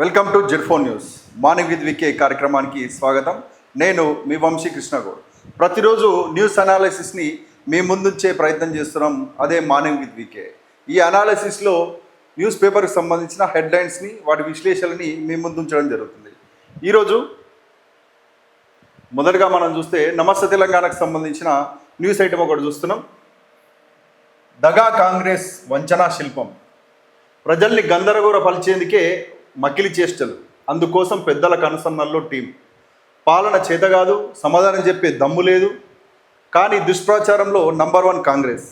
Welcome to Zirphone news morning with V K కార్యక్రమానికి స్వాగతం. నేను మీ వంశీ కృష్ణగౌడ్. ప్రతిరోజు న్యూస్ అనాలిసిస్ని మీ ముందుంచే ప్రయత్నం చేస్తున్నాం. అదే మార్నింగ్ విత్ వికే ఈ అనాలిసిస్లో న్యూస్ పేపర్కి సంబంధించిన హెడ్లైన్స్ని వాటి విశ్లేషణని మీ ముందుంచడం జరుగుతుంది. ఈరోజు మొదటగా మనం చూస్తే నమస్తే తెలంగాణకు సంబంధించిన న్యూస్ ఐటమ్ ఒకటి చూస్తున్నాం. దగా కాంగ్రెస్ వంచనా శిల్పం. ప్రజల్ని గందరగోళపరిచేందుకే మకిలి చేష్టలు. అందుకోసం పెద్దల కనుసన్నల్లో టీం. పాలన చేత కాదు సమాధానం చెప్పే దమ్ము లేదు. కానీ దుష్ప్రచారంలో number one Congress.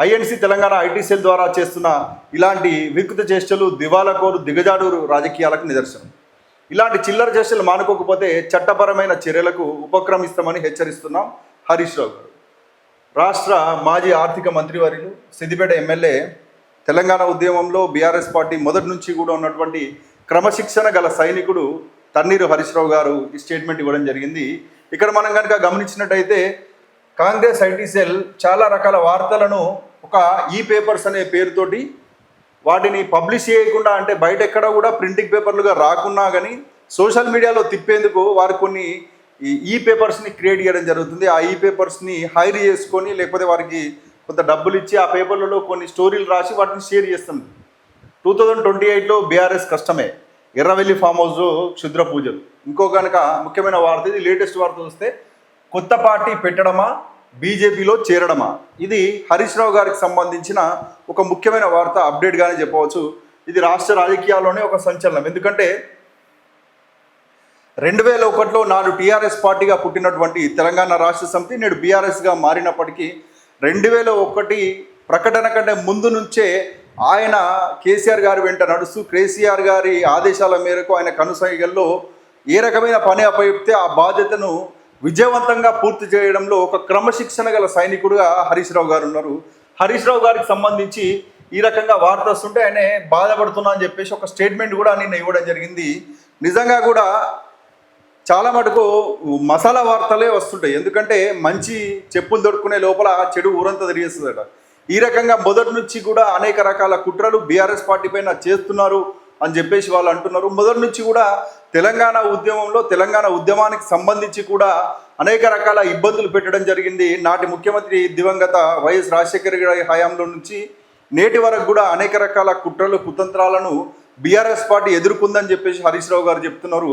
I N C Telangana I T cell ద్వారా చేస్తున్న ఇలాంటి వికృత చేష్టలు దివాలకోరు దిగజాడు రాజకీయాలకు నిదర్శనం. ఇలాంటి చిల్లర చేష్టలు మానుకోకపోతే చట్టపరమైన చర్యలకు ఉపక్రమిస్తామని హెచ్చరిస్తున్నాం హరీష్ రావు గారు. రాష్ట్ర మాజీ ఆర్థిక మంత్రివర్యులు సిద్దిపేట ఎమ్మెల్యే తెలంగాణ ఉద్యమంలో బీఆర్ఎస్ పార్టీ మొదటి నుంచి కూడా ఉన్నటువంటి క్రమశిక్షణ గల సైనికుడు తన్నీరు హరీష్రావు గారు ఈ స్టేట్మెంట్ ఇవ్వడం జరిగింది. ఇక్కడ మనం కనుక గమనించినట్టయితే కాంగ్రెస్ ఐటీసెల్ చాలా రకాల వార్తలను ఒక ఈ పేపర్స్ అనే పేరుతోటి వాటిని పబ్లిష్ చేయకుండా అంటే బయట ఎక్కడ కూడా ప్రింటింగ్ పేపర్లుగా రాకున్నా కానీ సోషల్ మీడియాలో తిప్పేందుకు వారు కొన్ని ఈ ఈ పేపర్స్ని క్రియేట్ చేయడం జరుగుతుంది. ఆ ఈ పేపర్స్ని హైర్ చేసుకొని లేకపోతే వారికి కొంత డబ్బులు ఇచ్చి ఆ పేపర్లలో కొన్ని స్టోరీలు రాసి వాటిని షేర్ చేస్తుంది. టూ థౌజండ్ ట్వంటీ ఎయిట్లో బీఆర్ఎస్ కష్టమే. ఎర్రవెల్లి ఫామ్ హౌస్ క్షుద్ర పూజలు. ఇంకో కనుక ముఖ్యమైన వార్త ఇది లేటెస్ట్ వార్త చూస్తే కొత్త పార్టీ పెట్టడమా బీజేపీలో చేరడమా? ఇది హరీష్ రావు గారికి సంబంధించిన ఒక ముఖ్యమైన వార్త అప్డేట్గానే చెప్పవచ్చు. ఇది రాష్ట్ర రాజకీయాల్లోనే ఒక సంచలనం. ఎందుకంటే రెండు వేల ఒకటిలో నాడు టీఆర్ఎస్ పార్టీగా పుట్టినటువంటి తెలంగాణ రాష్ట్ర సమితి నేడు బీఆర్ఎస్గా మారినప్పటికీ రెండు వేల ఒకటి ప్రకటన కంటే ముందు నుంచే ఆయన కేసీఆర్ గారి వెంట నడుస్తూ కేసీఆర్ గారి ఆదేశాల మేరకు ఆయన కనుసైగల్లో ఏ రకమైన పని అప్పగిస్తే ఆ బాధ్యతను విజయవంతంగా పూర్తి చేయడంలో ఒక క్రమశిక్షణ గల సైనికుడుగా హరీష్ రావు గారు ఉన్నారు. హరీష్ రావు గారికి సంబంధించి ఈ రకంగా వార్త వస్తుంటే ఆయన బాధపడుతున్నా అని చెప్పేసి ఒక స్టేట్మెంట్ కూడా నిన్న ఇవ్వడం జరిగింది. నిజంగా కూడా చాలా మటుకు మసాలా వార్తలే వస్తుంటాయి. ఎందుకంటే మంచి చెప్పులు దొరుకునే లోపల చెడు ఊరంతా తిరిగేస్తుందట. ఈ రకంగా మొదటి నుంచి కూడా అనేక రకాల కుట్రలు బీఆర్ఎస్ పార్టీ పైన చేస్తున్నారు అని చెప్పేసి వాళ్ళు అంటున్నారు. మొదటి నుంచి కూడా తెలంగాణ ఉద్యమంలో తెలంగాణ ఉద్యమానికి సంబంధించి కూడా అనేక రకాల ఇబ్బందులు పెట్టడం జరిగింది. నాటి ముఖ్యమంత్రి దివంగత వైఎస్ రాజశేఖర్ గారి హయాంలో నుంచి నేటి వరకు కూడా అనేక రకాల కుట్రలు కుతంత్రాలను బీఆర్ఎస్ పార్టీ ఎదుర్కొందని చెప్పేసి హరీష్ రావు గారు చెప్తున్నారు.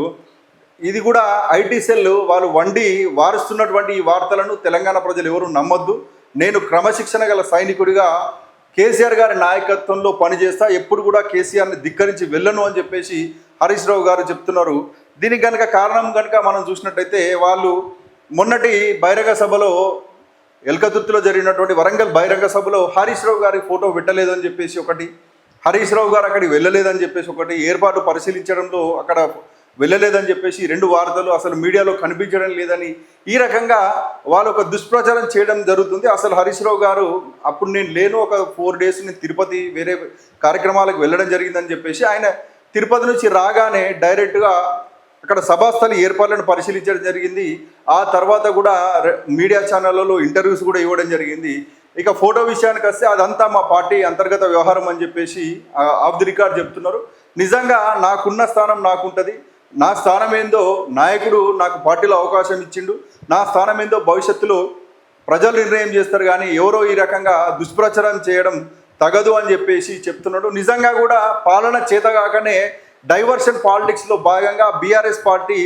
ఇది కూడా ఐటీ సెల్ వాళ్ళు వండి వారుస్తున్నటువంటి ఈ వార్తలను తెలంగాణ ప్రజలు ఎవరు నమ్మొద్దు. నేను క్రమశిక్షణ గల సైనికుడిగా కేసీఆర్ గారి నాయకత్వంలో పనిచేస్తా ఎప్పుడు కూడా కేసీఆర్ని ధిక్కరించి వెళ్ళను అని చెప్పేసి హరీష్ రావు గారు చెప్తున్నారు. దీనికి కనుక కారణం కనుక మనం చూసినట్టయితే వాళ్ళు మొన్నటి బహిరంగ సభలో ఎల్కతుర్తిలో జరిగినటువంటి వరంగల్ బహిరంగ సభలో హరీష్ రావు గారి ఫోటో పెట్టలేదని చెప్పేసి ఒకటి హరీష్ రావు గారు అక్కడికి వెళ్ళలేదని చెప్పేసి ఒకటి ఏర్పాటు పరిశీలించడంలో అక్కడ వెళ్ళలేదని చెప్పేసి రెండు వార్తలు అసలు మీడియాలో కనిపించడం లేదని ఈ రకంగా వాళ్ళు ఒక దుష్ప్రచారం చేయడం జరుగుతుంది. అసలు హరీష్ రావు గారు అప్పుడు నేను లేను ఒక ఫోర్ డేస్ నేను తిరుపతి వేరే కార్యక్రమాలకు వెళ్ళడం జరిగిందని చెప్పేసి ఆయన తిరుపతి నుంచి రాగానే డైరెక్ట్గా అక్కడ సభాస్థలి ఏర్పాట్లను పరిశీలించడం జరిగింది. ఆ తర్వాత కూడా మీడియా ఛానళ్ళలో ఇంటర్వ్యూస్ కూడా ఇవ్వడం జరిగింది. ఇక ఫోటో విషయానికి వస్తే అదంతా మా పార్టీ అంతర్గత వ్యవహారం అని చెప్పేసి ఆఫ్ ది రికార్డ్ చెప్తున్నారు. నిజంగా నాకున్న స్థానం నాకుంటుంది. నా స్థానం ఏందో నాయకుడు నాకు పార్టీలో అవకాశం ఇచ్చిండు. నా స్థానం ఏందో భవిష్యత్తులో ప్రజలు నిర్ణయం చేస్తారు కానీ ఎవరో ఈ రకంగా దుష్ప్రచారం చేయడం తగదు అని చెప్పేసి చెప్తున్నాడు. నిజంగా కూడా పాలన చేతగాకనే డైవర్షన్ పాలిటిక్స్లో భాగంగా బీఆర్ఎస్ పార్టీ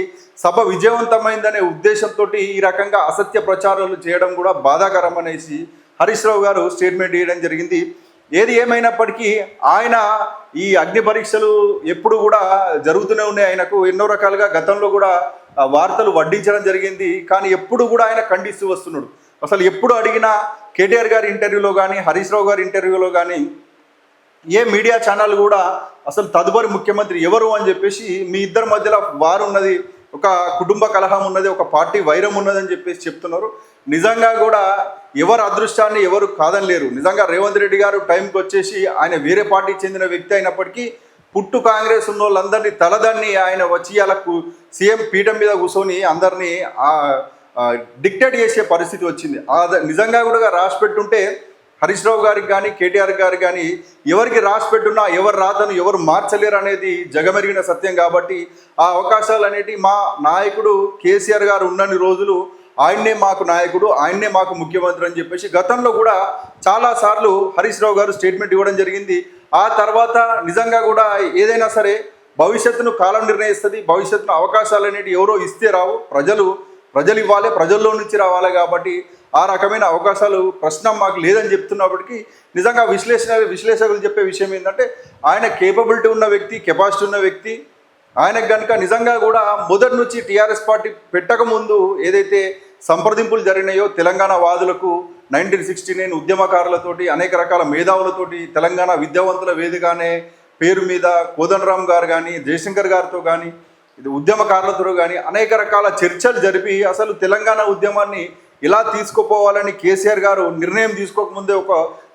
సభ విజయవంతమైందనే ఉద్దేశంతో ఈ రకంగా అసత్య ప్రచారాలు చేయడం కూడా బాధాకరం అనేసి హరీష్ రావు గారు స్టేట్మెంట్ ఇవ్వడం జరిగింది. ఏది ఏమైనప్పటికీ ఆయన ఈ అగ్ని పరీక్షలు ఎప్పుడు కూడా జరుగుతూనే ఉన్నాయి. ఆయనకు ఎన్నో రకాలుగా గతంలో కూడా వార్తలు వడ్డించడం జరిగింది. కానీ ఎప్పుడు కూడా ఆయన ఖండిస్తూ వస్తున్నాడు. అసలు ఎప్పుడు అడిగినా కేటీఆర్ గారి ఇంటర్వ్యూలో కానీ హరీష్ రావు గారి ఇంటర్వ్యూలో కానీ ఏ మీడియా ఛానల్ కూడా అసలు తదుపరి ముఖ్యమంత్రి ఎవరు అని చెప్పేసి మీ ఇద్దరి మధ్యలో వారు ఉన్నది ఒక కుటుంబ కలహం ఉన్నది ఒక పార్టీ వైరం ఉన్నదని చెప్పేసి చెప్తున్నారు. నిజంగా కూడా ఎవరు అదృష్టాన్ని ఎవరు కాదనలేరు నిజంగా రేవంత్ రెడ్డి గారు టైంకి వచ్చేసి ఆయన వేరే పార్టీకి చెందిన వ్యక్తి అయినప్పటికీ పుట్టు కాంగ్రెస్ ఉన్న వాళ్ళందరినీ తలదన్ని ఆయన వచ్చి అలా సీఎం పీఠం మీద కూర్చొని అందరినీ డిక్టేట్ చేసే పరిస్థితి వచ్చింది. నిజంగా కూడా రాసి పెట్టుంటే హరీష్ రావు గారికి కానీ కేటీఆర్ గారు కానీ ఎవరికి రాసి పెట్టున్నా ఎవరు రాతను ఎవరు మార్చలేరు అనేది జగమెరిగిన సత్యం కాబట్టి ఆ అవకాశాలు అనేటివి మా నాయకుడు కేసీఆర్ గారు ఉన్నన్ని రోజులు ఆయన్నే మాకు నాయకుడు ఆయన్నే మాకు ముఖ్యమంత్రి అని చెప్పేసి గతంలో కూడా చాలాసార్లు హరీష్ రావు గారు స్టేట్మెంట్ ఇవ్వడం జరిగింది. ఆ తర్వాత నిజంగా కూడా ఏదైనా సరే భవిష్యత్తును కాలం నిర్ణయిస్తుంది భవిష్యత్తును అవకాశాలు అనేవి ఎవరో ఇస్తే రావు. ప్రజలు ప్రజలు ఇవ్వాలి ప్రజల్లో నుంచి రావాలి కాబట్టి ఆ రకమైన అవకాశాలు ప్రశ్న మాకు లేదని చెప్తున్నప్పటికీ నిజంగా విశ్లేషణ విశ్లేషకులు చెప్పే విషయం ఏంటంటే ఆయన కేపబిలిటీ ఉన్న వ్యక్తి కెపాసిటీ ఉన్న వ్యక్తి. ఆయనకు కనుక నిజంగా కూడా మొదటి నుంచి టీఆర్ఎస్ పార్టీ పెట్టకముందు ఏదైతే సంప్రదింపులు జరిగినాయో తెలంగాణ వాదులకు నైన్టీన్ సిక్స్టీ నైన్ ఉద్యమకారులతోటి అనేక రకాల మేధావులతోటి తెలంగాణ విద్యావంతుల వేదికనే పేరు మీద కోదండరామ్ గారు కానీ జయశంకర్ గారితో కానీ ఇది ఉద్యమకారులతో కానీ అనేక రకాల చర్చలు జరిపి అసలు తెలంగాణ ఉద్యమాన్ని ఇలా తీసుకుపోవాలని కేసీఆర్ గారు నిర్ణయం తీసుకోకముందే ఒక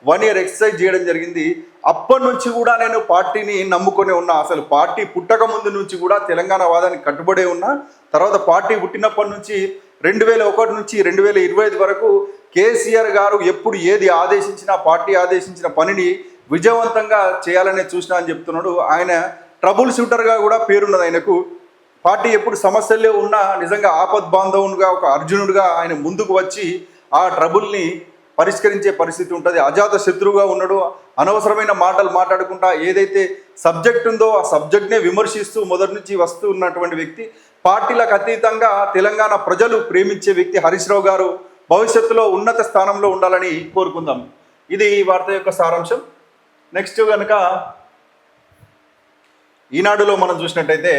వన్ ఇయర్ ఎక్సర్సైజ్ చేయడం జరిగింది. అప్పటి నుంచి కూడా నేను పార్టీని నమ్ముకొని ఉన్నా. అసలు పార్టీ పుట్టక ముందు నుంచి కూడా తెలంగాణ వాదానికి కట్టుబడే ఉన్నా. తర్వాత పార్టీ పుట్టినప్పటి నుంచి రెండు వేల ఒకటి నుంచి రెండు వేల ఇరవై ఐదు వరకు కేసీఆర్ గారు ఎప్పుడు ఏది ఆదేశించినా పార్టీ ఆదేశించిన పనిని విజయవంతంగా చేయాలనే చూసినా అని చెప్తున్నాడు. ఆయన ట్రబుల్ షూటర్గా కూడా పేరున్నది ఆయనకు. పార్టీ ఎప్పుడు సమస్యలే ఉన్నా నిజంగా ఆపద్ బాంధవునిగా ఒక అర్జునుడిగా ఆయన ముందుకు వచ్చి ఆ ట్రబుల్ని పరిష్కరించే పరిస్థితి ఉంటుంది. అజాత శత్రువుగా ఉన్నాడు. అనవసరమైన మాటలు మాట్లాడుకుంటా ఏదైతే సబ్జెక్ట్ ఉందో ఆ సబ్జెక్ట్నే విమర్శిస్తూ మొదటి నుంచి వస్తూ ఉన్నటువంటి వ్యక్తి పార్టీలకు అతీతంగా తెలంగాణ ప్రజలు ప్రేమించే వ్యక్తి హరీష్ రావు గారు భవిష్యత్తులో ఉన్నత స్థానంలో ఉండాలని కోరుకుందాం. ఇది ఈ వార్త యొక్క సారాంశం. నెక్స్ట్ కనుక ఈనాడులో మనం చూసినట్టయితే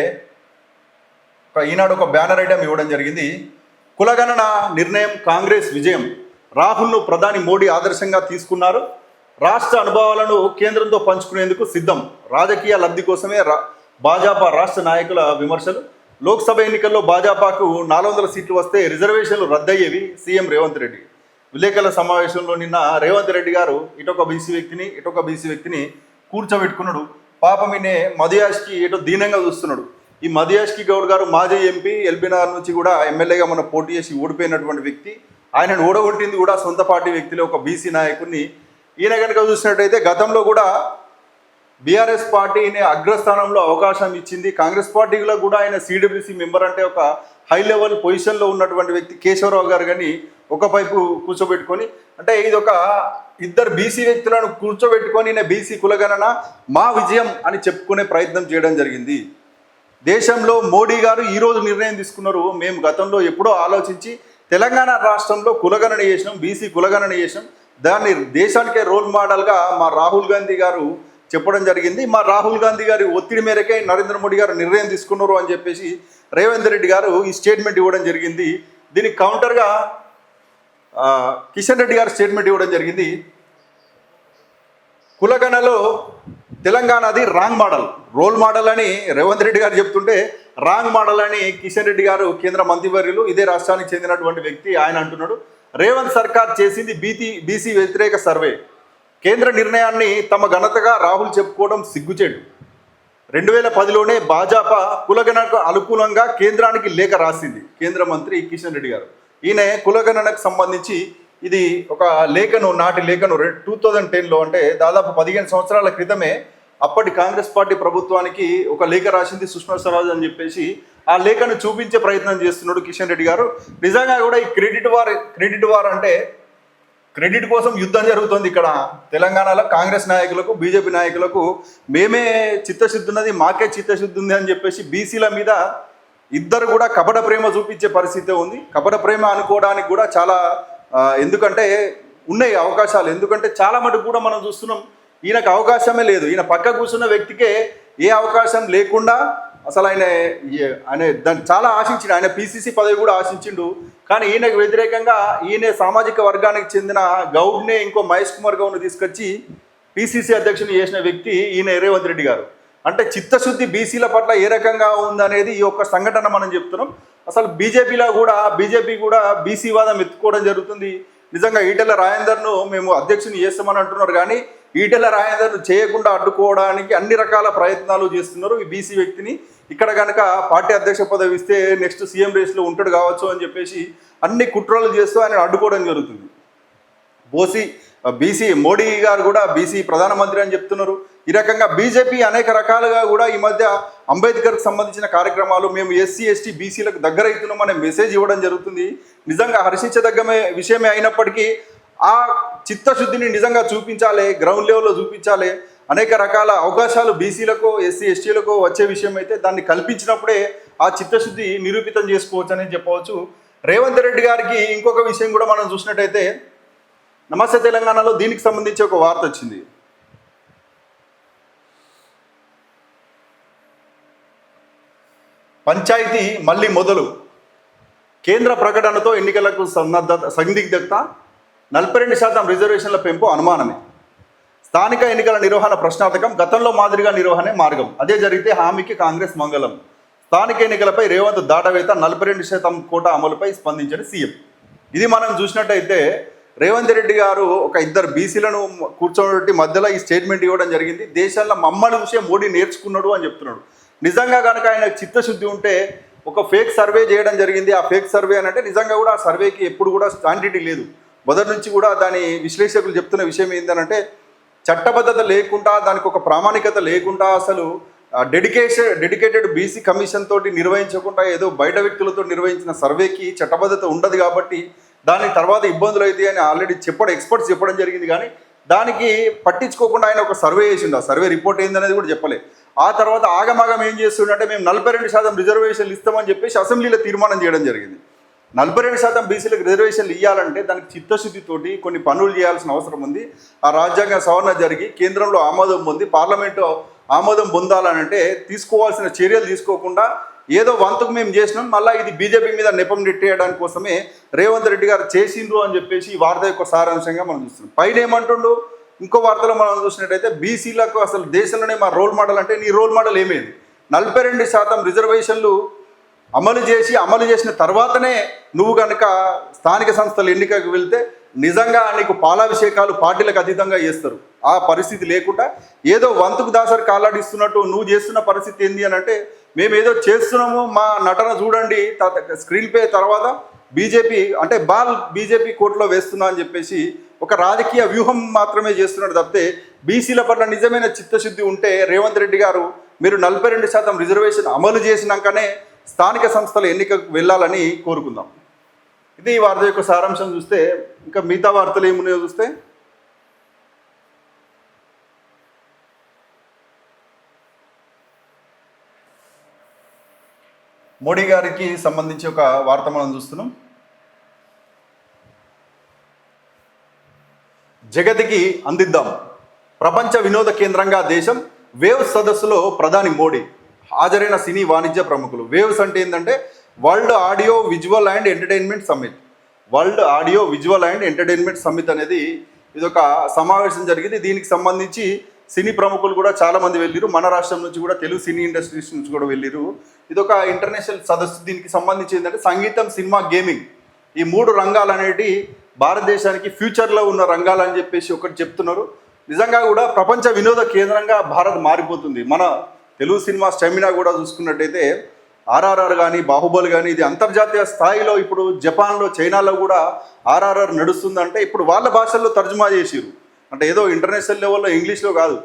ఒక ఈనాడు ఒక బ్యానర్ ఐటమ్ ఇవ్వడం జరిగింది. కులగణన నిర్ణయం కాంగ్రెస్ విజయం. రాహుల్ను ప్రధాని మోడీ ఆదర్శంగా తీసుకున్నారు. రాష్ట్ర అనుభవాలను కేంద్రంతో పంచుకునేందుకు సిద్ధం. రాజకీయ లబ్ధి కోసమే రా భాజపా రాష్ట్ర నాయకుల విమర్శలు. లోక్సభ ఎన్నికల్లో భాజపాకు నాలుగు వందల సీట్లు వస్తే రిజర్వేషన్లు రద్దయ్యేవి సీఎం రేవంత్ రెడ్డి. విలేకరుల సమావేశంలో నిన్న రేవంత్ రెడ్డి గారు ఇటొక బీసీ వ్యక్తిని ఇటొక బీసీ వ్యక్తిని కూర్చోబెట్టుకున్నాడు. పాపం ఈయన మధుయాష్కి ఏటో దీనంగా చూస్తున్నాడు. ఈ మధుయాష్కి గౌడ్ గారు మాజీ ఎంపీ ఎల్బీనగర్ నుంచి కూడా ఎమ్మెల్యేగా మన పోటీ చేసి ఓడిపోయినటువంటి వ్యక్తి. ఆయనను ఓడగొట్టింది కూడా సొంత పార్టీ వ్యక్తిలో ఒక బీసీ నాయకుడిని ఈయన కనుక చూసినట్టయితే గతంలో కూడా బీఆర్ఎస్ పార్టీని అగ్రస్థానంలో అవకాశం ఇచ్చింది. కాంగ్రెస్ పార్టీలో కూడా ఆయన సిడబ్ల్యూసీ మెంబర్ అంటే ఒక హై లెవెల్ పొజిషన్లో ఉన్నటువంటి వ్యక్తి కేశవరావు గారు కానీ ఒక కూర్చోబెట్టుకొని అంటే ఇది ఒక ఇద్దరు బీసీ వ్యక్తులను కూర్చోబెట్టుకొని బీసీ కులగణన మా విజయం అని చెప్పుకునే ప్రయత్నం చేయడం జరిగింది. దేశంలో మోడీ గారు ఈరోజు నిర్ణయం తీసుకున్నారు. మేము గతంలో ఎప్పుడో ఆలోచించి తెలంగాణ రాష్ట్రంలో కులగణన చేసినాం బీసీ కులగణన చేసినాం. దాన్ని దేశానికే రోల్ మోడల్గా మా రాహుల్ గాంధీ గారు చెప్పడం జరిగింది. మా రాహుల్ గాంధీ గారి ఒత్తిడి మేరకే నరేంద్ర మోడీ గారు నిర్ణయం తీసుకున్నారు అని చెప్పేసి రేవంత్ రెడ్డి గారు ఈ స్టేట్మెంట్ ఇవ్వడం జరిగింది. దీనికి కౌంటర్గా కిషన్ రెడ్డి గారు స్టేట్మెంట్ ఇవ్వడం జరిగింది. కులగణలో తెలంగాణది రాంగ్ మోడల్. రోల్ మోడల్ అని రేవంత్ రెడ్డి గారు చెప్తుంటే రాంగ్ మోడల్ అని కిషన్ రెడ్డి గారు కేంద్ర మంత్రివర్యులు ఇదే రాష్ట్రానికి చెందినటువంటి వ్యక్తి ఆయన అంటున్నాడు. రేవంత్ సర్కార్ చేసింది బీసీ బీసీ వ్యతిరేక సర్వే. కేంద్ర నిర్ణయాన్ని తమ ఘనతగా రాహుల్ చెప్పుకోవడం సిగ్గుచేటు. రెండు వేల పదిలోనే భాజపా కులగణకు అనుకూలంగా కేంద్రానికి లేఖ రాసింది కేంద్ర మంత్రి కిషన్ రెడ్డి గారు. ఈయన కులగణనకు సంబంధించి ఇది ఒక లేఖను నాటి లేఖను టూ థౌజండ్ టెన్లో అంటే దాదాపు పదిహేను సంవత్సరాల క్రితమే అప్పటి కాంగ్రెస్ పార్టీ ప్రభుత్వానికి ఒక లేఖ రాసింది సుష్మా స్వరాజ్ అని చెప్పేసి ఆ లేఖను చూపించే ప్రయత్నం చేస్తున్నాడు కిషన్ రెడ్డి గారు. నిజంగా కూడా ఈ క్రెడిట్ వార్ క్రెడిట్ వార్ అంటే క్రెడిట్ కోసం యుద్ధం జరుగుతుంది ఇక్కడ. తెలంగాణలో కాంగ్రెస్ నాయకులకు బీజేపీ నాయకులకు మేమే చిత్తశుద్ధి ఉన్నది మాకే చిత్తశుద్ధి ఉంది అని చెప్పేసి బీసీల మీద ఇద్దరు కూడా కపట ప్రేమ చూపించే పరిస్థితి ఉంది. కపట ప్రేమ అనుకోవడానికి కూడా చాలా ఎందుకంటే ఉన్నాయి అవకాశాలు. ఎందుకంటే చాలా మటుకు కూడా మనం చూస్తున్నాం ఈయనకు అవకాశమే లేదు. ఈయన పక్క కూర్చున్న వ్యక్తికే ఏ అవకాశం లేకుండా అసలు ఆయన ఆయన దాన్ని చాలా ఆశించిండు. ఆయన పీసీసీ పదవి కూడా ఆశించిండు. కానీ ఈయనకు వ్యతిరేకంగా ఈయన సామాజిక వర్గానికి చెందిన గౌడ్నే ఇంకో మహేష్ కుమార్ గౌడ్ని తీసుకొచ్చి పీసీసీ అధ్యక్షుని చేసిన వ్యక్తి ఈయన రేవంత్ రెడ్డి గారు. అంటే చిత్తశుద్ధి బీసీల పట్ల ఏ రకంగా ఉందనేది ఈ యొక్క సంఘటన మనం చెప్తున్నాం. అసలు బీజేపీలో కూడా బీజేపీ కూడా బీసీ వాదం ఎత్తుకోవడం జరుగుతుంది. నిజంగా ఈటెల రాజేందర్ను మేము అధ్యక్షుని చేస్తామని అంటున్నారు. కానీ ఈటెల రాయదారు చేయకుండా అడ్డుకోవడానికి అన్ని రకాల ప్రయత్నాలు చేస్తున్నారు. ఈ బీసీ వ్యక్తిని ఇక్కడ కనుక పార్టీ అధ్యక్ష పదవి ఇస్తే నెక్స్ట్ సీఎం రేస్లో ఉంటాడు కావచ్చు అని చెప్పేసి అన్ని కుట్రలు చేస్తూ ఆయన అడ్డుకోవడం జరుగుతుంది. బోసి బీసీ మోడీ గారు కూడా బీసీ ప్రధానమంత్రి అని చెప్తున్నారు. ఈ రకంగా బీజేపీ అనేక రకాలుగా కూడా ఈ మధ్య అంబేద్కర్కి సంబంధించిన కార్యక్రమాలు మేము ఎస్సీ ఎస్టీ బీసీలకు దగ్గర అవుతున్నాం అనే మెసేజ్ ఇవ్వడం జరుగుతుంది. నిజంగా హర్షించదగ్గమే విషయమే అయినప్పటికీ ఆ చిత్తశుద్ధిని నిజంగా చూపించాలి గ్రౌండ్ లెవెల్లో చూపించాలి. అనేక రకాల అవకాశాలు బీసీలకు ఎస్సీ ఎస్టీలకు వచ్చే విషయం అయితే దాన్ని కల్పించినప్పుడే ఆ చిత్తశుద్ధి నిరూపితం చేసుకోవచ్చు అని చెప్పవచ్చు. రేవంత్ రెడ్డి గారికి ఇంకొక విషయం కూడా మనం చూసినట్టయితే నమస్తే తెలంగాణలో దీనికి సంబంధించి ఒక వార్త వచ్చింది. పంచాయతీ మళ్ళీ మొదలు. కేంద్ర ప్రకటనతో ఎన్నికలకు సన్నద్ధత సందిగ్ధత నలభై రెండు శాతం రిజర్వేషన్ల పెంపు అనుమానమే. స్థానిక ఎన్నికల నిర్వహణ ప్రశ్నార్థకం గతంలో మాదిరిగా నిర్వహణే మార్గం. అదే జరిగితే హామీకి కాంగ్రెస్ మంగళం. స్థానిక ఎన్నికలపై రేవంత్ దాటవేత నలభై రెండు శాతం కోట అమలుపై స్పందించిన సీఎం. ఇది మనం చూసినట్టయితే రేవంత్ రెడ్డి గారు ఒక ఇద్దరు బీసీలను కూర్చోబెట్టి మధ్యలో ఈ స్టేట్మెంట్ ఇవ్వడం జరిగింది. దేశాల్లో మమ్మల్ని చూసే మోడీ నేర్చుకున్నాడు అని చెప్తున్నాడు. నిజంగా కనుక ఆయన చిత్తశుద్ధి ఉంటే ఒక ఫేక్ సర్వే చేయడం జరిగింది. ఆ ఫేక్ సర్వే అని అంటే నిజంగా కూడా ఆ సర్వేకి ఎప్పుడు కూడా స్టాండిటీ లేదు. మొదటి నుంచి కూడా దాని విశ్లేషకులు చెప్తున్న విషయం ఏంటంటే చట్టబద్ధత లేకుండా దానికి ఒక ప్రామాణికత లేకుండా అసలు డెడికేషన్ డెడికేటెడ్ బీసీ కమిషన్ తోటి నిర్వహించకుండా ఏదో బయట వ్యక్తులతో నిర్వహించిన సర్వేకి చట్టబద్ధత ఉండదు కాబట్టి దాని తర్వాత ఇబ్బందులు అవుతాయి అని ఆల్రెడీ చెప్పడం ఎక్స్పర్ట్స్ చెప్పడం జరిగింది కానీ దానికి పట్టించుకోకుండా ఆయన ఒక సర్వే చేసిండు. ఆ సర్వే రిపోర్ట్ ఏందనేది కూడా చెప్పలే. ఆ తర్వాత ఆగమాగం ఏం చేస్తుండే మేము నలభై రెండు శాతం రిజర్వేషన్లు ఇస్తామని చెప్పేసి అసెంబ్లీలో తీర్మానం చేయడం జరిగింది. నలభై రెండు శాతం బీసీలకు రిజర్వేషన్లు ఇవ్వాలంటే దానికి చిత్తశుద్ధితోటి కొన్ని పనులు చేయాల్సిన అవసరం ఉంది. ఆ రాజ్యాంగ సవరణ జరిగి కేంద్రంలో ఆమోదం పొంది పార్లమెంటు ఆమోదం పొందాలనంటే తీసుకోవాల్సిన చర్యలు తీసుకోకుండా ఏదో వంతుకు మేము చేసినాం మళ్ళీ ఇది బీజేపీ మీద నెపం నెట్టేయడానికి కోసమే రేవంత్ రెడ్డి గారు చేసిండ్రు అని చెప్పేసి ఈ వార్త యొక్క సారాంశంగా మనం చూస్తున్నాం. పైన ఏమంటుండు? ఇంకో వార్తలో మనం చూసినట్టయితే బీసీలకు అసలు దేశంలోనే మా రోల్ మోడల్ అంటే నీ రోల్ మోడల్ ఏమేది నలభై రెండు శాతం రిజర్వేషన్లు అమలు చేసి అమలు చేసిన తర్వాతనే నువ్వు కనుక స్థానిక సంస్థల ఎన్నికకు వెళ్తే నిజంగా నీకు పాలాభిషేకాలు పార్టీలకు అతీతంగా చేస్తారు. ఆ పరిస్థితి లేకుండా ఏదో వంతుకు దాసరి కాలాడిస్తున్నట్టు నువ్వు చేస్తున్న పరిస్థితి ఏంది అని అంటే మేము ఏదో చేస్తున్నాము మా నటన చూడండి స్క్రీన్ పే తర్వాత బీజేపీ అంటే బాల్ బీజేపీ కోర్టులో వేస్తున్నా అని చెప్పేసి ఒక రాజకీయ వ్యూహం మాత్రమే చేస్తున్నాడు తప్పితే బీసీల పట్ల నిజమైన చిత్తశుద్ధి ఉంటే రేవంత్ రెడ్డి గారు మీరు నలభై రెండు శాతం రిజర్వేషన్ అమలు చేసినాకనే స్థానిక సంస్థల ఎన్నికకు వెళ్ళాలని కోరుకుందాం. ఇది ఈ వార్త యొక్క సారాంశం చూస్తే ఇంకా మిగతా వార్తలు ఏమున్నాయో చూస్తే? మోడీ గారికి సంబంధించి ఒక వార్త మనం చూస్తున్నాం. జగతికి అందిద్దాం. ప్రపంచ వినోద కేంద్రంగా దేశం వేవ్ సదస్సులో ప్రధాని మోడీ. హాజరైన సినీ వాణిజ్య ప్రముఖులు. వేవ్స్ అంటే ఏంటంటే world audio visual and entertainment summit. World audio visual and entertainment summit అనేది ఇది ఒక సమావేశం జరిగింది. దీనికి సంబంధించి సినీ ప్రముఖులు కూడా చాలా మంది వెళ్ళిరు. మన రాష్ట్రం నుంచి కూడా తెలుగు సినీ ఇండస్ట్రీస్ నుంచి కూడా వెళ్ళిరు. ఇది ఒక ఇంటర్నేషనల్ సదస్సు. దీనికి సంబంధించి ఏంటంటే సంగీతం సినిమా గేమింగ్ ఈ మూడు రంగాలు అనేటి భారతదేశానికి ఫ్యూచర్లో ఉన్న రంగాలు అని చెప్పేసి ఒకటి చెప్తున్నారు. నిజంగా కూడా ప్రపంచ వినోద కేంద్రంగా భారత్ మారిపోతుంది. మన తెలుగు సినిమా స్టెమినా కూడా చూసుకున్నట్టయితే ఆర్ఆర్ఆర్ కానీ బాహుబలి కానీ ఇది అంతర్జాతీయ స్థాయిలో ఇప్పుడు జపాన్లో చైనాలో కూడా ఆర్ఆర్ఆర్ నడుస్తుందంటే ఇప్పుడు వాళ్ళ భాషల్లో తర్జుమా చేసిరు అంటే ఏదో ఇంటర్నేషనల్ లెవెల్లో ఇంగ్లీష్లో కాదు.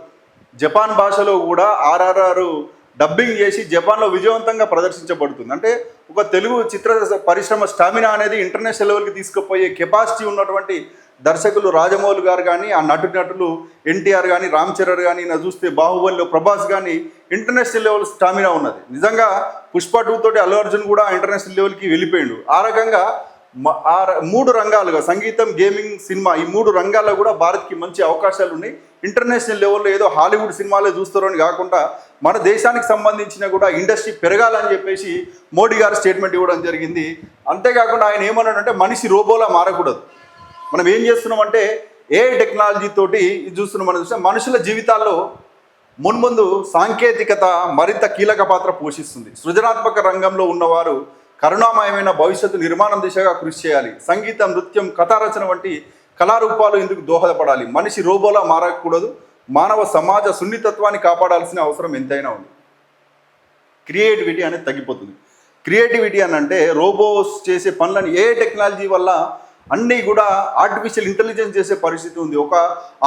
జపాన్ భాషలో కూడా ఆర్ఆర్ఆర్ డబ్బింగ్ చేసి జపాన్లో విజయవంతంగా ప్రదర్శించబడుతుంది. అంటే ఒక తెలుగు చిత్ర పరిశ్రమ స్టామినా అనేది ఇంటర్నేషనల్ లెవెల్కి తీసుకుపోయే కెపాసిటీ ఉన్నటువంటి దర్శకులు రాజమౌళి గారు కానీ ఆ నటు నటులు ఎన్టీఆర్ కానీ రామ్ చరణ్ కానీ నా చూస్తే బాహుబలిలో ప్రభాస్ కానీ ఇంటర్నేషనల్ లెవెల్ స్టామినా ఉన్నది. నిజంగా పుష్ప టూ తోటి అల్లు అర్జున్ కూడా ఇంటర్నేషనల్ లెవెల్కి వెళ్ళిపోయాడు. ఆ రకంగా ఆ మూడు రంగాలుగా సంగీతం గేమింగ్ సినిమా ఈ మూడు రంగాల్లో కూడా భారత్కి మంచి అవకాశాలు ఉన్నాయి. ఇంటర్నేషనల్ లెవెల్లో ఏదో హాలీవుడ్ సినిమాలే చూస్తారని కాకుండా మన దేశానికి సంబంధించిన కూడా ఇండస్ట్రీ పెరగాలని చెప్పేసి మోడీ గారు స్టేట్మెంట్ ఇవ్వడం జరిగింది. అంతేకాకుండా ఆయన ఏమన్నాడంటే మనిషి రోబోలా మారకూడదు. మనం ఏం చేస్తున్నామంటే ఏ టెక్నాలజీ తోటి ఇది చూస్తున్నాం మనం చూస్తే మనుషుల జీవితాల్లో మున్ముందు సాంకేతికత మరింత కీలక పాత్ర పోషిస్తుంది. సృజనాత్మక రంగంలో ఉన్నవారు కరుణామయమైన భవిష్యత్తు నిర్మాణం దిశగా కృషి చేయాలి. సంగీతం నృత్యం కథారచన వంటి కళారూపాలు ఇందుకు దోహదపడాలి? మనిషి రోబోలా మారకూడదు. మానవ సమాజ సున్నితత్వాన్ని కాపాడాల్సిన అవసరం ఎంతైనా ఉంది. క్రియేటివిటీ అనేది తగ్గిపోతుంది. క్రియేటివిటీ అని అంటే రోబోస్ చేసే పనులను ఏ టెక్నాలజీ వల్ల అన్నీ కూడా ఆర్టిఫిషియల్ ఇంటెలిజెన్స్ చేసే పరిస్థితి ఉంది. ఒక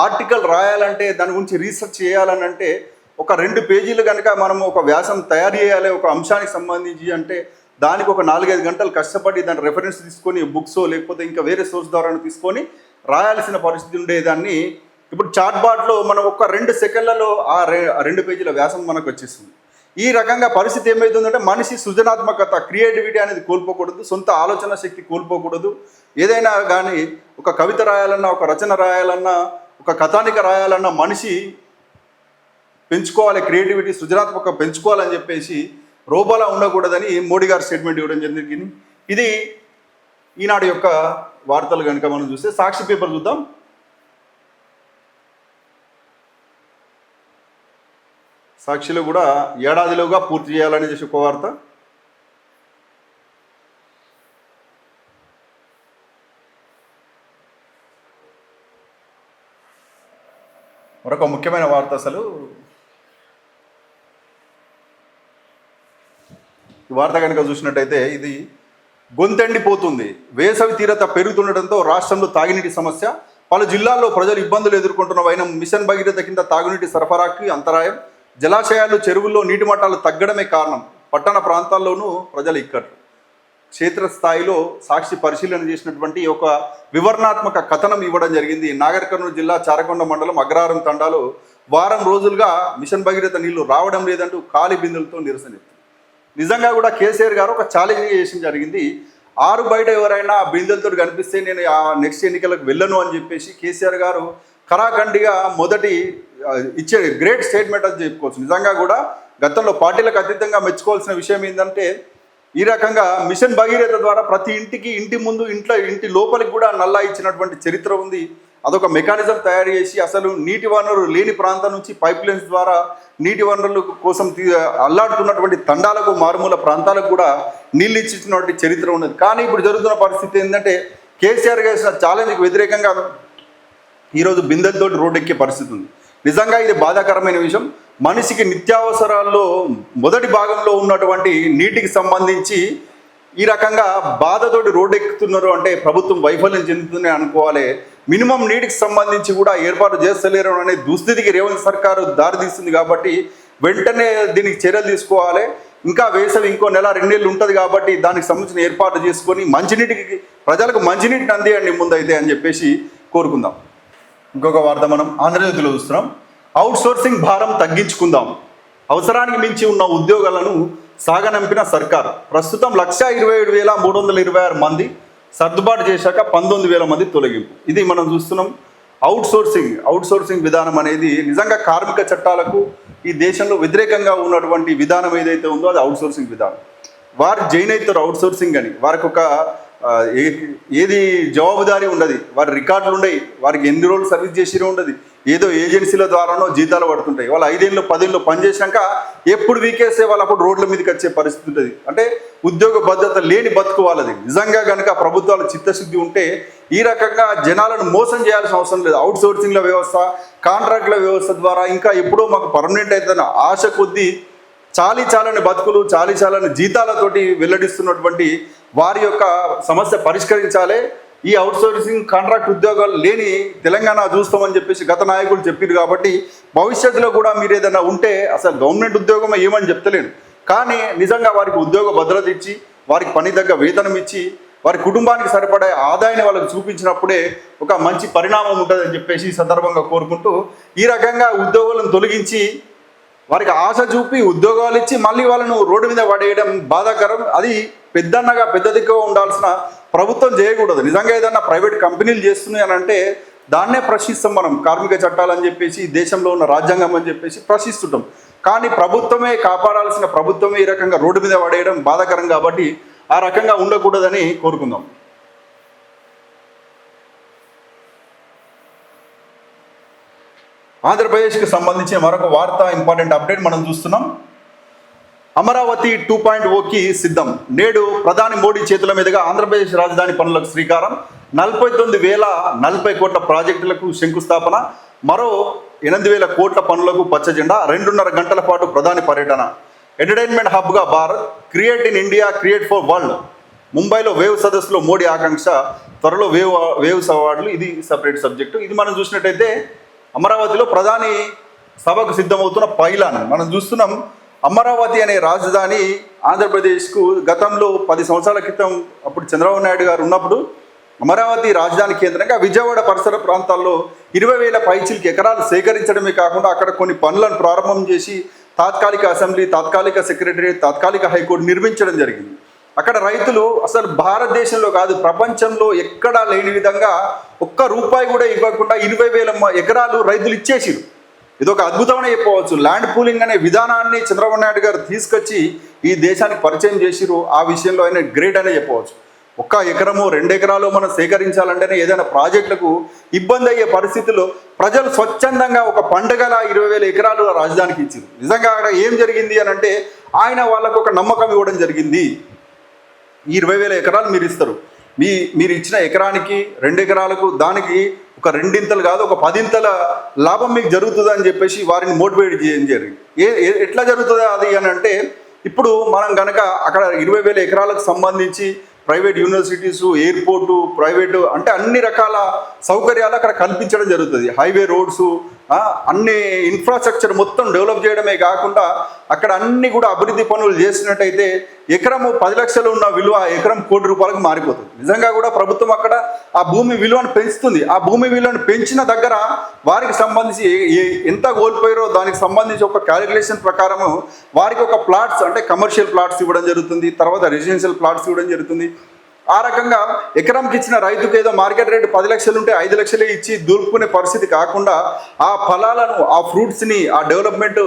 ఆర్టికల్ రాయాలంటే దాని గురించి రీసెర్చ్ చేయాలని అంటే ఒక రెండు పేజీలు కనుక మనం ఒక వ్యాసం తయారు చేయాలి ఒక అంశానికి సంబంధించి అంటే దానికి ఒక నాలుగైదు గంటలు కష్టపడి దాని రెఫరెన్స్ తీసుకొని బుక్స్ లేకపోతే ఇంకా వేరే సోర్స్ ద్వారా తీసుకొని రాయాల్సిన పరిస్థితి ఉండేదాన్ని. ఇప్పుడు చాట్ బాట్లో మనం ఒక రెండు సెకండ్లలో ఆ ఆ రెండు పేజీల వ్యాసం మనకు వచ్చేస్తుంది. ఈ రకంగా పరిస్థితి ఏమవుతుందంటే మనిషి సృజనాత్మకత క్రియేటివిటీ అనేది కోల్పోకూడదు సొంత ఆలోచన శక్తి కోల్పోకూడదు. ఏదైనా కానీ ఒక కవిత రాయాలన్నా ఒక రచన రాయాలన్నా ఒక కథానిక రాయాలన్నా మనిషి పెంచుకోవాలి క్రియేటివిటీ సృజనాత్మక పెంచుకోవాలని చెప్పేసి రోబోలా ఉండకూడదని మోడీ గారు స్టేట్మెంట్ ఇవ్వడం జరిగింది. ఇది ఈనాడు యొక్క వార్తలు కనుక మనం చూస్తే సాక్షి పేపర్ చూద్దాం. సాక్షిలో కూడా ఏడాదిలోగా పూర్తి చేయాలని చేసి ఒక వార్త. మరొక ముఖ్యమైన వార్త అసలు. ఈ వార్త కనుక చూసినట్టయితే ఇది గొంతెండిపోతుంది. వేసవి తీరత పెరుగుతుండటంతో రాష్ట్రంలో తాగినీటి సమస్య పలు జిల్లాల్లో ప్రజలు ఇబ్బందులు ఎదుర్కొంటున్న వైనం మిషన్ భగీరథ కింద తాగునీటి సరఫరాకి అంతరాయం జలాశయాలు చెరువుల్లో నీటి మట్టాలు తగ్గడమే కారణం. పట్టణ ప్రాంతాల్లోనూ ప్రజలు ఇక్కట్లు క్షేత్రస్థాయిలో సాక్షి పరిశీలన చేసినటువంటి ఒక వివరణాత్మక కథనం ఇవ్వడం జరిగింది. నాగర్ కర్నూలు జిల్లా చారకొండ మండలం అగ్రహారం తండాలో వారం రోజులుగా మిషన్ భగీరథ నీళ్ళు రావడం లేదంటూ ఖాళీ బిందులతో నిరసన నిజంగా కూడా కేసీఆర్ గారు ఒక ఛాలెంజ్ చేసిన జరిగింది. ఆరు బయట ఎవరైనా ఆ బిందెలతో కనిపిస్తే నేను ఆ నెక్స్ట్ ఎన్నికలకు వెళ్ళను అని చెప్పేసి కేసీఆర్ గారు కరాఖండిగా మొదటి ఇచ్చే గ్రేట్ స్టేట్మెంట్ అని చెప్పుకోవచ్చు. నిజంగా కూడా గతంలో పార్టీలకు అతీతంగా మెచ్చుకోవాల్సిన విషయం ఏంటంటే ఈ రకంగా మిషన్ భగీరథ ద్వారా ప్రతి ఇంటికి ఇంటి ముందు ఇంట్లో ఇంటి లోపలికి కూడా నల్లా ఇచ్చినటువంటి చరిత్ర ఉంది. అదొక మెకానిజం తయారు చేసి అసలు నీటి వనరు లేని ప్రాంతం నుంచి పైప్ లైన్స్ ద్వారా నీటి వనరుల కోసం అల్లాడుతున్నటువంటి తండాలకు మారుమూల ప్రాంతాలకు కూడా నీళ్ళు ఇచ్చినటువంటి చరిత్ర ఉన్నది. కానీ ఇప్పుడు జరుగుతున్న పరిస్థితి ఏంటంటే కేసీఆర్ చేసిన ఛాలెంజ్కి వ్యతిరేకంగా ఈరోజు బిందెలతోటి రోడ్డు ఎక్కే పరిస్థితి ఉంది. నిజంగా ఇది బాధాకరమైన విషయం. మనిషికి నిత్యావసరాల్లో మొదటి భాగంలో ఉన్నటువంటి నీటికి సంబంధించి ఈ రకంగా బాధతోటి రోడ్డెక్కుతున్నారు అంటే ప్రభుత్వం వైఫల్యం చెందుతుంది అనుకోవాలి. మినిమం నీటికి సంబంధించి కూడా ఏర్పాటు చేస్తలేరు అనే దుస్థితికి రేవంత్ సర్కారు దారితీస్తుంది కాబట్టి వెంటనే దీనికి చర్యలు తీసుకోవాలి. ఇంకా వేసవి ఇంకో నెల రెండు నెలలు ఉంటుంది కాబట్టి దానికి సంబంధించిన ఏర్పాటు చేసుకొని మంచినీటికి ప్రజలకు మంచినీటిని అందియండి ముందైతే అని చెప్పేసి కోరుకుందాం. ఇంకొక వార్త మనం ఆంధ్రజ్యోతిలో చూస్తున్నాం. అవుట్ సోర్సింగ్ భారం తగ్గించుకుందాం. అవసరానికి మించి ఉన్న ఉద్యోగాలను సాగనంపిన సర్కార్. ప్రస్తుతం లక్ష ఇరవై ఏడు వేల మూడు వందల ఇరవై ఆరు మంది సర్దుబాటు చేశాక పంతొమ్మిది వేల మంది తొలగింపు. ఇది మనం చూస్తున్నాం. అవుట్ సోర్సింగ్ అవుట్ సోర్సింగ్ విధానం అనేది నిజంగా కార్మిక చట్టాలకు ఈ దేశంలో వ్యతిరేకంగా ఉన్నటువంటి విధానం ఏదైతే ఉందో అది అవుట్సోర్సింగ్ విధానం. వారు జైన్ అవుతారు అవుట్సోర్సింగ్ అని వారికి ఒక ఏ- ఏది జవాబుదారీ ఉండదు. వారి రికార్డులు ఉండవు వారికి ఎన్ని రోజులు సర్వీస్ చేసిరో ఉండదు. ఏదో ఏజెన్సీల ద్వారానో జీతాలు పడుతుంటాయి. వాళ్ళు ఐదేళ్ళు పదేళ్ళు పనిచేసినాక ఎప్పుడు వీకేస్తే వాళ్ళు అప్పుడు రోడ్ల మీదకి వచ్చే పరిస్థితి ఉంటుంది. అంటే ఉద్యోగ భద్రత లేని బతుకు వాళ్ళది. నిజంగా కనుక ప్రభుత్వాలు చిత్తశుద్ధి ఉంటే ఈ రకంగా జనాలను మోసం చేయాల్సిన అవసరం లేదు. అవుట్ సోర్సింగ్ల వ్యవస్థ కాంట్రాక్ట్ల వ్యవస్థ ద్వారా ఇంకా ఎప్పుడో మాకు పర్మనెంట్ అవుతుందన్న ఆశ కొద్దీ చాలీ చాలని బతుకులు చాలీ చాలని జీతాలతోటి వెల్లడిస్తున్నటువంటి వారి యొక్క సమస్య పరిష్కరించాలి. ఈ అవుట్ సోర్సింగ్ కాంట్రాక్ట్ ఉద్యోగాలు లేని తెలంగాణ చూస్తామని చెప్పేసి గత నాయకులు చెప్పారు కాబట్టి భవిష్యత్తులో కూడా మీరు ఏదైనా ఉంటే అసలు గవర్నమెంట్ ఉద్యోగం ఏమని చెప్తలేను. కానీ నిజంగా వారికి ఉద్యోగ భద్రత ఇచ్చి వారికి పని తగ్గ వేతనం ఇచ్చి వారి కుటుంబానికి సరిపడే ఆదాయాన్ని వాళ్ళకి చూపించినప్పుడే ఒక మంచి పరిణామం ఉంటుందని చెప్పేసి ఈ సందర్భంగా కోరుకుంటూ ఈ రకంగా ఉద్యోగులను తొలగించి వారికి ఆశ చూపి ఉద్యోగాలు ఇచ్చి మళ్ళీ వాళ్ళను రోడ్డు మీద పడేయడం బాధాకరం. అది పెద్దన్నగా పెద్ద దిక్కుగా ఉండాల్సిన ప్రభుత్వం చేయకూడదు. నిజంగా ఏదన్నా ప్రైవేట్ కంపెనీలు చేస్తున్నాయి అని అంటే దాన్నే ప్రశ్నిస్తాం మనం. కార్మిక చట్టాలు అని చెప్పేసి దేశంలో ఉన్న రాజ్యాంగం అని చెప్పేసి ప్రశ్నిస్తుంటాం. కానీ ప్రభుత్వమే కాపాడాల్సిన ప్రభుత్వమే ఈ రకంగా రోడ్డు మీద పడేయడం బాధాకరం కాబట్టి ఆ రకంగా ఉండకూడదని కోరుకుందాం. ఆంధ్రప్రదేశ్కి సంబంధించిన మరొక వార్త ఇంపార్టెంట్ అప్డేట్ మనం చూస్తున్నాం. అమరావతి టూ పాయింట్ ఓకి సిద్ధం. నేడు ప్రధాని మోడీ చేతుల మీదుగా ఆంధ్రప్రదేశ్ రాజధాని పనులకు శ్రీకారం. నలభై తొమ్మిది వేల నలభై కోట్ల ప్రాజెక్టులకు శంకుస్థాపన. మరో ఎనిమిది వేల కోట్ల పనులకు పచ్చ జెండా రెండున్నర గంటల పాటు ప్రధాని పర్యటన. ఎంటర్టైన్మెంట్ హబ్గా Bharat. Create in India create for world. ముంబైలో వేవ్ సదస్సులో మోడీ ఆకాంక్ష. త్వరలో వేవ్ వేవ్స్ అవార్డులు. ఇది సపరేట్ సబ్జెక్టు ఇది మనం చూసినట్టయితే అమరావతిలో ప్రధాని సభకు సిద్ధమవుతున్న పైలాన్. మనం చూస్తున్నాం అమరావతి అనే రాజధాని ఆంధ్రప్రదేశ్కు గతంలో పది సంవత్సరాల క్రితం అప్పుడు చంద్రబాబు నాయుడు గారు ఉన్నప్పుడు అమరావతి రాజధాని కేంద్రంగా విజయవాడ పరిసర ప్రాంతాల్లో ఇరవై వేల పైచిలకి ఎకరాలు సేకరించడమే కాకుండా అక్కడ కొన్ని పనులను ప్రారంభం చేసి తాత్కాలిక అసెంబ్లీ తాత్కాలిక సెక్రటరియట్ తాత్కాలిక హైకోర్టు నిర్మించడం జరిగింది. అక్కడ రైతులు అసలు భారతదేశంలో కాదు ప్రపంచంలో ఎక్కడా లేని విధంగా ఒక్క రూపాయి కూడా ఇవ్వకుండా ఇరవై వేల ఎకరాలు రైతులు ఇచ్చేసిరు ఇది ఒక అద్భుతమనే చెప్పవచ్చు. ల్యాండ్ పూలింగ్ అనే విధానాన్ని చంద్రబాబు నాయుడు గారు తీసుకొచ్చి ఈ దేశానికి పరిచయం చేసిరు ఆ విషయంలో ఆయన గ్రేట్ అనే చెప్పవచ్చు. ఒక్క ఎకరము రెండు ఎకరాలు మనం సేకరించాలంటేనే ఏదైనా ప్రాజెక్టులకు ఇబ్బంది అయ్యే పరిస్థితుల్లో ప్రజలు స్వచ్ఛందంగా ఒక పండుగల ఇరవై వేల ఎకరాలు రాజధానికి ఇచ్చింది నిజంగా అక్కడ ఏం జరిగింది అని అంటే ఆయన వాళ్ళకు ఒక నమ్మకం ఇవ్వడం జరిగింది. ఈ ఇరవై వేల ఎకరాలు మీరు ఇస్తారు. మీ మీరు ఇచ్చిన ఎకరానికి రెండు ఎకరాలకు దానికి ఒక రెండింతలు కాదు ఒక పదింతల లాభం మీకు జరుగుతుంది అని చెప్పేసి వారిని మోటివేట్ చేయడం జరిగింది ఏ ఎట్లా జరుగుతుంది అది అని అంటే ఇప్పుడు మనం కనుక అక్కడ ఇరవై వేల ఎకరాలకు సంబంధించి ప్రైవేట్ యూనివర్సిటీస్ ఎయిర్పోర్టు ప్రైవేటు అంటే అన్ని రకాల సౌకర్యాలు అక్కడ కల్పించడం జరుగుతుంది. హైవే రోడ్స్ అన్ని ఇన్ఫ్రాస్ట్రక్చర్ మొత్తం డెవలప్ చేయడమే కాకుండా అక్కడ అన్ని కూడా అభివృద్ధి పనులు చేసినట్టయితే ఎకరము పది లక్షలు ఉన్న విలువ ఆ ఎకరం కోటి రూపాయలకు మారిపోతుంది. నిజంగా కూడా ప్రభుత్వం అక్కడ ఆ భూమి విలువను పెంచుతుంది. ఆ భూమి విలువను పెంచిన దగ్గర వారికి సంబంధించి ఏ- ఎంత కోల్పోయారో దానికి సంబంధించి ఒక క్యాలిక్యులేషన్ ప్రకారము వారికి ఒక ప్లాట్స్ అంటే కమర్షియల్ ప్లాట్స్ ఇవ్వడం జరుగుతుంది. తర్వాత రెసిడెన్షియల్ ప్లాట్స్ ఇవ్వడం జరుగుతుంది. ఆ రకంగా ఎకరంకి ఇచ్చిన రైతుకు ఏదో మార్కెట్ రేటు పది లక్షలు ఉంటే ఐదు లక్షలే ఇచ్చి దూర్పుకునే పరిస్థితి కాకుండా ఆ ఫలాలను ఆ ఫ్రూట్స్ని ఆ డెవలప్మెంట్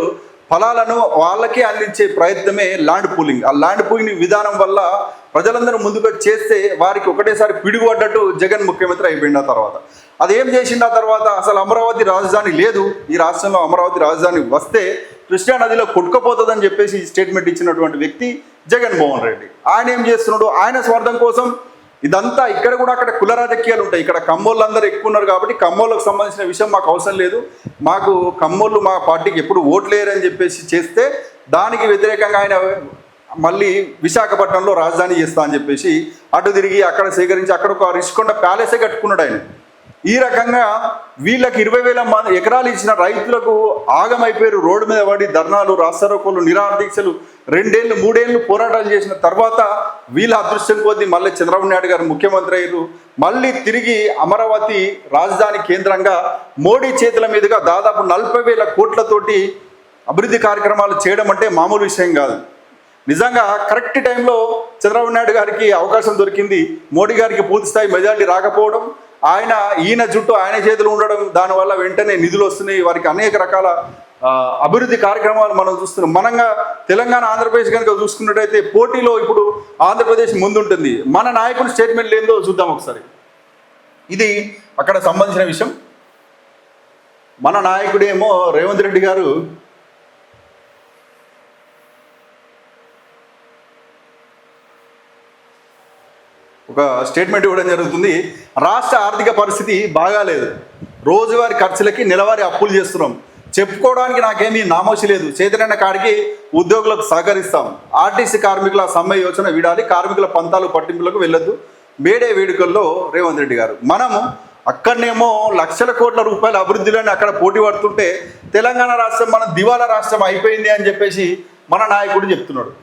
ఫలాలను వాళ్ళకే అందించే ప్రయత్నమే ల్యాండ్ పూలింగ్ ఆ ల్యాండ్ పూలింగ్ విధానం వల్ల ప్రజలందరూ ముందుకు చేస్తే వారికి ఒకటేసారి పిడుగుపడ్డట్టు జగన్ ముఖ్యమంత్రి అయిపోయిన తర్వాత. అది ఏం ఆ తర్వాత? అసలు అమరావతి రాజధాని లేదు. ఈ రాష్ట్రంలో అమరావతి రాజధాని వస్తే కృష్ణా నదిలో కొట్టుకుపోతుందని చెప్పేసి స్టేట్మెంట్ ఇచ్చినటువంటి వ్యక్తి జగన్మోహన్ రెడ్డి. ఆయన ఏం చేస్తున్నాడు? ఆయన స్వార్థం కోసం ఇదంతా ఇక్కడ కూడా అక్కడ కుల రాజకీయాలు ఉంటాయి. ఇక్కడ కమ్మోళ్ళు అందరూ ఎక్కువ ఉన్నారు కాబట్టి కమ్మోళ్ళకు సంబంధించిన విషయం మాకు అవసరం లేదు. మాకు కమ్మోళ్ళు మా పార్టీకి ఎప్పుడు ఓట్లేయరని చెప్పేసి చేస్తే దానికి వ్యతిరేకంగా ఆయన మళ్ళీ విశాఖపట్నంలో రాజధాని చేస్తా అని చెప్పేసి అటు తిరిగి అక్కడ సేకరించి అక్కడ ఒక రిషికొండ ప్యాలెసే కట్టుకున్నాడు ఆయన. ఈ రకంగా వీళ్ళకి ఇరవై వేల మంది ఎకరాలు ఇచ్చిన రైతులకు ఆగమైపోయారు. రోడ్డు మీద పడి ధర్నాలు రాస్తారోకోలు నిరాదీక్షలు రెండేళ్ళు మూడేళ్ళు పోరాటాలు చేసిన తర్వాత వీళ్ళ అదృష్టం కొద్దీ మళ్ళీ చంద్రబాబు నాయుడు గారు ముఖ్యమంత్రి అయ్యారు. మళ్ళీ తిరిగి అమరావతి రాజధాని కేంద్రంగా మోడీ చేతుల మీదుగా దాదాపు నలభై వేల కోట్లతోటి అభివృద్ధి కార్యక్రమాలు చేయడం అంటే మామూలు విషయం కాదు. నిజంగా కరెక్ట్ టైంలో చంద్రబాబు నాయుడు గారికి అవకాశం దొరికింది. మోడీ గారికి పూర్తి స్థాయి రాకపోవడం ఆయన ఈయన జుట్టు ఆయన చేతులు ఉండడం దానివల్ల వెంటనే నిధులు వస్తున్నాయి. వారికి అనేక రకాల అభివృద్ధి కార్యక్రమాలు మనం చూస్తున్నాం. మనంగా తెలంగాణ ఆంధ్రప్రదేశ్ కనుక చూసుకున్నట్టయితే పోటీలో ఇప్పుడు ఆంధ్రప్రదేశ్ ముందుంటుంది. మన నాయకుడి స్టేట్మెంట్ ఏందో చూద్దాం ఒకసారి. ఇది అక్కడ సంబంధించిన విషయం. మన నాయకుడేమో రేవంత్ రెడ్డి గారు ఒక స్టేట్మెంట్ ఇవ్వడం జరుగుతుంది. రాష్ట్ర ఆర్థిక పరిస్థితి బాగాలేదు. రోజువారి ఖర్చులకి నెలవారీ అప్పులు చేస్తున్నాం. చెప్పుకోవడానికి నాకేమీ నామోషి లేదు. చేతనైన కాడికి ఉద్యోగులకు సహకరిస్తాం. ఆర్టీసీ కార్మికుల సమ్మె యోచన వీడాలి. కార్మికుల పంతాలు పట్టింపులకు వెళ్ళొద్దు. మేడే వేడుకల్లో రేవంత్ రెడ్డి గారు. మనము అక్కడనేమో లక్షల కోట్ల రూపాయల అభివృద్ధిలోనే అక్కడ పోటీ పడుతుంటే తెలంగాణ రాష్ట్రం మన దివాలా రాష్ట్రం అయిపోయింది అని చెప్పేసి మన నాయకుడు చెప్తున్నాడు.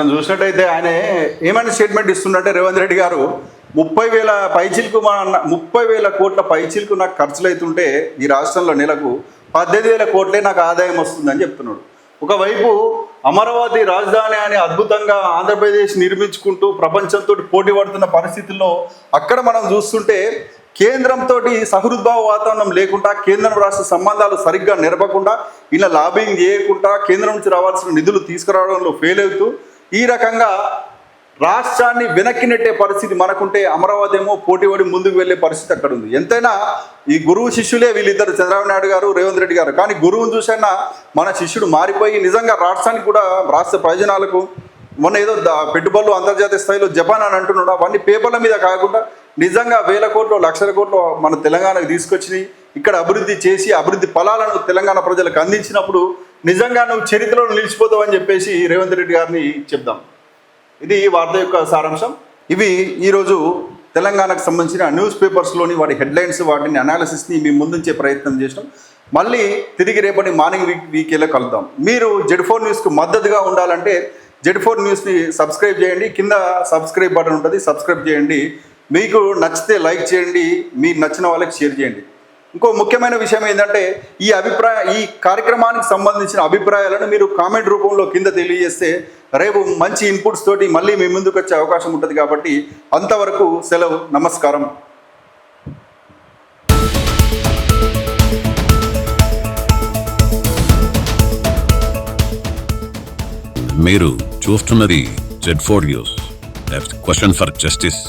మనం చూసినట్టయితే ఆయన ఏమైనా స్టేట్మెంట్ ఇస్తుందంటే రేవంత్ రెడ్డి గారు ముప్పై వేల పైచిలకు మా ముప్పై వేల కోట్ల పైచిలకు నాకు ఖర్చులు అవుతుంటే ఈ రాష్ట్రంలో నెలకు పద్దెనిమిది వేల కోట్లే నాకు ఆదాయం వస్తుందని చెప్తున్నాడు. ఒకవైపు అమరావతి రాజధాని అని అద్భుతంగా ఆంధ్రప్రదేశ్ నిర్మించుకుంటూ ప్రపంచంతో పోటీ పడుతున్న పరిస్థితుల్లో అక్కడ మనం చూస్తుంటే కేంద్రంతో సహృద్భావ వాతావరణం లేకుండా కేంద్రం రాష్ట్ర సంబంధాలు సరిగ్గా నిరపకుండా ఇలా లాబింగ్ చేయకుండా కేంద్రం నుంచి రావాల్సిన నిధులు తీసుకురావడంలో ఫెయిల్ అవుతూ ఈ రకంగా రాష్ట్రాన్ని వెనక్కి నెట్టే పరిస్థితి మనకుంటే అమరావతి ఏమో పోటీపడి ముందుకు వెళ్ళే పరిస్థితి అక్కడ ఉంది ఎంతైనా ఈ గురువు శిష్యులే వీళ్ళిద్దరు చంద్రబాబు నాయుడు గారు రేవంత్ రెడ్డి గారు. కానీ గురువును చూసైనా మన శిష్యుడు మారిపోయి నిజంగా రాష్ట్రానికి కూడా రాష్ట్ర ప్రయోజనాలకు మొన్న ఏదో పెట్టుబడులు అంతర్జాతీయ స్థాయిలో జపాన్ అని అంటున్నాడు. అవన్నీ పేపర్ల మీద కాకుండా నిజంగా వేల కోట్లు లక్షల కోట్లు మన తెలంగాణకు తీసుకొచ్చి ఇక్కడ అభివృద్ధి చేసి అభివృద్ధి ఫలాలను తెలంగాణ ప్రజలకు అందించినప్పుడు నిజంగా నువ్వు చరిత్రలో నిలిచిపోతావు అని చెప్పేసి రేవంత్ రెడ్డి గారిని చెప్దాం. ఇది వార్త యొక్క సారాంశం. ఇవి ఈరోజు తెలంగాణకు సంబంధించిన న్యూస్ పేపర్స్లోని వాటి హెడ్లైన్స్ వాటిని అనాలిసిస్ని మీ ముందుంచే ప్రయత్నం చేసినాం. మళ్ళీ తిరిగి రేపటి మార్నింగ్ వీక్ వీకేలో కలుద్దాం. మీరు జెడ్ ఫోర్ న్యూస్కు మద్దతుగా ఉండాలంటే జెడ్ ఫోర్ న్యూస్ని సబ్స్క్రైబ్ చేయండి. కింద సబ్స్క్రైబ్ బటన్ ఉంటుంది. సబ్స్క్రైబ్ చేయండి. మీకు నచ్చితే లైక్ చేయండి. మీకు నచ్చిన వాళ్ళకి షేర్ చేయండి. ఇంకో ముఖ్యమైన విషయం ఏంటంటే ఈ అభిప్రాయ ఈ కార్యక్రమానికి సంబంధించిన అభిప్రాయాలను మీరు కామెంట్ రూపంలో కింద తెలియజేస్తే రేపు మంచి ఇన్పుట్స్ తోటి మళ్ళీ మీ ముందుకు వచ్చే అవకాశం ఉంటుంది కాబట్టి అంతవరకు సెలవు నమస్కారం. మీరు చూస్తున్నది Z four news question for justice